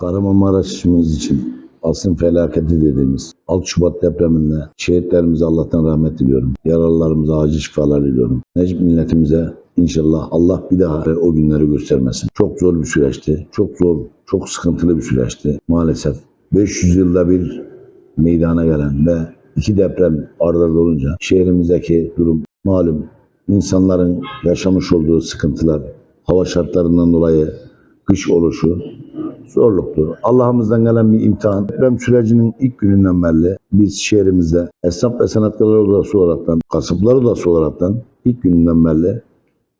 Kahramanmaraş'ımız için asrın felaketi dediğimiz 6 Şubat depreminde şehitlerimize Allah'tan rahmet diliyorum. Yaralılarımıza acil şifalar diliyorum. Necip milletimize inşallah Allah bir daha o günleri göstermesin. Çok zor bir süreçti. Çok zor, çok sıkıntılı bir süreçti maalesef. 500 yılda bir meydana gelen ve iki deprem arda arda olunca şehrimizdeki durum malum. insanların yaşamış olduğu sıkıntılar, hava şartlarından dolayı kış oluşu, zorluktu. Allah'ımızdan gelen bir imtihan. Deprem sürecinin ilk gününden beri biz şehrimizde esnaf ve sanatkarlar odası olaraktan, kasıplar odası olaraktan ilk gününden beri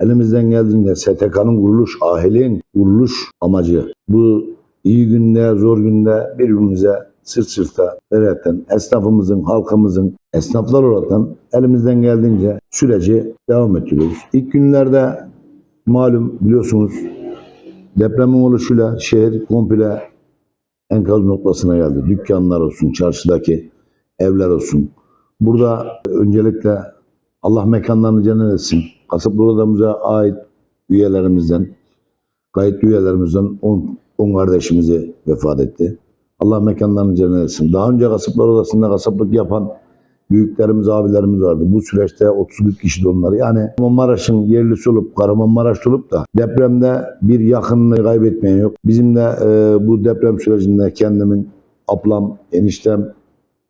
elimizden geldiğinde STK'nın kuruluş, ahiliğin kuruluş amacı bu iyi günde, zor günde birbirimize sırt sırta vererekten esnafımızın, halkımızın, esnaflar olaraktan elimizden geldiğince süreci devam ettiriyoruz. İlk günlerde malum biliyorsunuz Depremin oluşuyla şehir komple enkaz noktasına geldi. Dükkanlar olsun, çarşıdaki evler olsun. Burada öncelikle Allah mekanlarını cennet etsin. Kasaplı odamıza ait üyelerimizden, kayıtlı üyelerimizden 10 kardeşimizi vefat etti. Allah mekanlarını cennet etsin. Daha önce kasaplar odasında kasaplık yapan büyüklerimiz, abilerimiz vardı. Bu süreçte 31 kişi de onlar. Yani Kahramanmaraş'ın yerlisi olup, Kahramanmaraş olup da depremde bir yakınını kaybetmeyen yok. Bizim de e, bu deprem sürecinde kendimin, ablam, eniştem,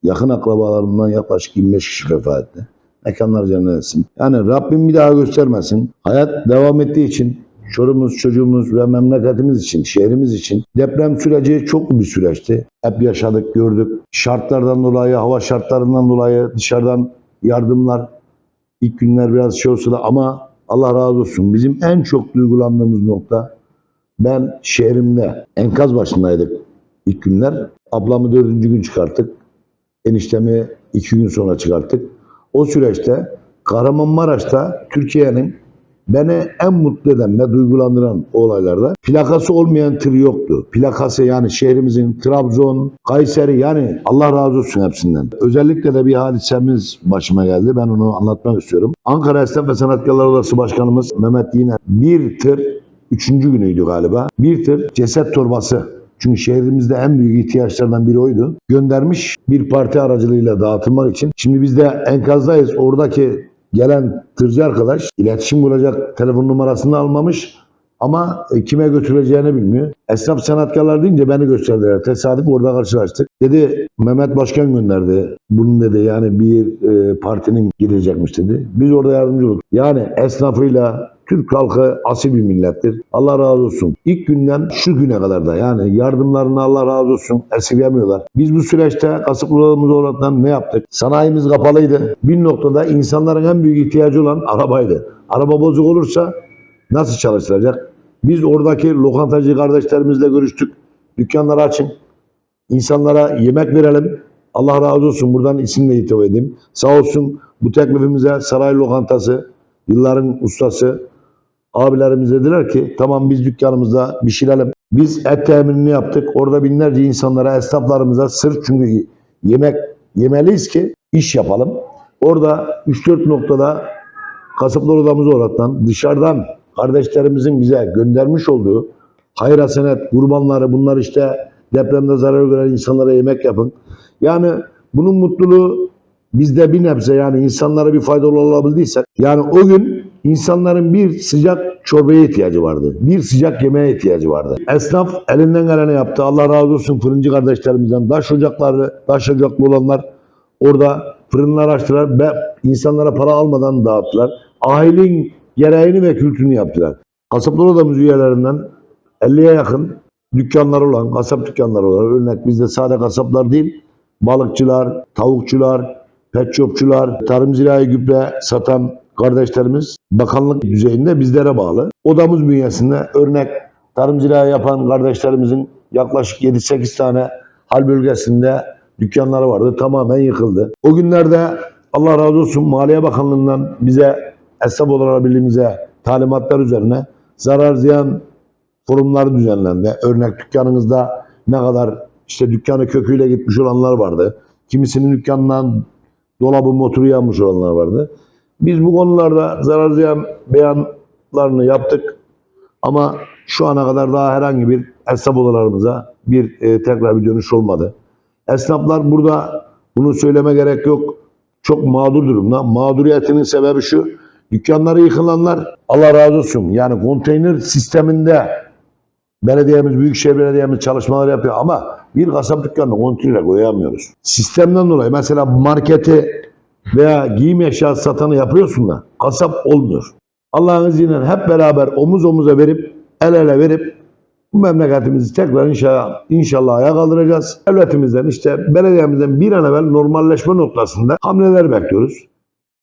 yakın akrabalarımdan yaklaşık 25 kişi vefat etti. Mekanlar cennet etsin. Yani Rabbim bir daha göstermesin. Hayat devam ettiği için çorumuz, çocuğumuz ve memleketimiz için, şehrimiz için deprem süreci çok bir süreçti. Hep yaşadık, gördük. Şartlardan dolayı, hava şartlarından dolayı dışarıdan yardımlar ilk günler biraz şey olsa da ama Allah razı olsun. Bizim en çok duygulandığımız nokta ben şehrimde enkaz başındaydık ilk günler. Ablamı dördüncü gün çıkarttık. Eniştemi iki gün sonra çıkarttık. O süreçte Kahramanmaraş'ta Türkiye'nin Beni en mutlu eden ve duygulandıran olaylarda plakası olmayan tır yoktu. Plakası yani şehrimizin Trabzon, Kayseri yani Allah razı olsun hepsinden. Özellikle de bir hadisemiz başıma geldi. Ben onu anlatmak istiyorum. Ankara Esnaf ve Sanatkarlar Odası Başkanımız Mehmet Yine bir tır, üçüncü günüydü galiba. Bir tır ceset torbası çünkü şehrimizde en büyük ihtiyaçlardan biri oydu. Göndermiş bir parti aracılığıyla dağıtılmak için. Şimdi biz de enkazdayız. Oradaki gelen tırcı arkadaş iletişim kuracak telefon numarasını almamış ama e, kime götüreceğini bilmiyor. Esnaf sanatkarlar deyince beni gösterdiler. Tesadüf orada karşılaştık. Dedi Mehmet Başkan gönderdi. Bunun dedi yani bir e, partinin gidecekmiş dedi. Biz orada yardımcı olduk. Yani esnafıyla Türk halkı asil bir millettir. Allah razı olsun. İlk günden şu güne kadar da yani yardımlarını Allah razı olsun esirgemiyorlar. Biz bu süreçte kasıplarımız olarak ne yaptık? Sanayimiz kapalıydı. Bir noktada insanların en büyük ihtiyacı olan arabaydı. Araba bozuk olursa nasıl çalıştıracak? Biz oradaki lokantacı kardeşlerimizle görüştük. Dükkanları açın. İnsanlara yemek verelim. Allah razı olsun. Buradan isimle hitap edeyim. Sağ olsun bu teklifimize Saray Lokantası, yılların ustası, abilerimiz dediler ki tamam biz dükkanımızda pişirelim. Biz et teminini yaptık. Orada binlerce insanlara, esnaflarımıza sırf çünkü yemek yemeliyiz ki iş yapalım. Orada 3-4 noktada kasaplar odamız olaraktan dışarıdan kardeşlerimizin bize göndermiş olduğu hayır hasenet, kurbanları bunlar işte depremde zarar gören insanlara yemek yapın. Yani bunun mutluluğu bizde bir nebze yani insanlara bir faydalı olabildiysek yani o gün insanların bir sıcak çorbaya ihtiyacı vardı. Bir sıcak yemeğe ihtiyacı vardı. Esnaf elinden geleni yaptı. Allah razı olsun fırıncı kardeşlerimizden. Taş ocakları, taş ocaklı olanlar orada fırınlar açtılar ve insanlara para almadan dağıttılar. Ailenin gereğini ve kültürünü yaptılar. Kasaplar Odamız üyelerinden 50'ye yakın dükkanlar olan, kasap dükkanları olan örnek bizde sade kasaplar değil, balıkçılar, tavukçular, pet shopçular, tarım zirai gübre satan kardeşlerimiz bakanlık düzeyinde bizlere bağlı. Odamız bünyesinde örnek tarım zirai yapan kardeşlerimizin yaklaşık 7-8 tane hal bölgesinde dükkanları vardı. Tamamen yıkıldı. O günlerde Allah razı olsun Maliye Bakanlığı'ndan bize esnaf olabildiğimize talimatlar üzerine zarar ziyan forumları düzenlendi. Örnek dükkanınızda ne kadar işte dükkanı köküyle gitmiş olanlar vardı. Kimisinin dükkanından dolabı motoru yanmış olanlar vardı. Biz bu konularda zarar ziyan beyanlarını yaptık. Ama Şu ana kadar daha herhangi bir esnaf odalarımıza bir e, tekrar bir dönüş olmadı. Esnaflar burada bunu söyleme gerek yok. Çok mağdur durumda. Mağduriyetinin sebebi şu. Dükkanları yıkılanlar Allah razı olsun. Yani konteyner sisteminde belediyemiz, Büyükşehir Belediye'miz çalışmalar yapıyor ama bir kasap dükkanını konteyner koyamıyoruz. Sistemden dolayı mesela marketi veya giyim eşyası satanı yapıyorsun da kasap olmuyor. Allah'ın izniyle hep beraber omuz omuza verip el ele verip bu memleketimizi tekrar inşallah, inşallah ayağa kaldıracağız. Devletimizden işte belediyemizden bir an evvel normalleşme noktasında hamleler bekliyoruz.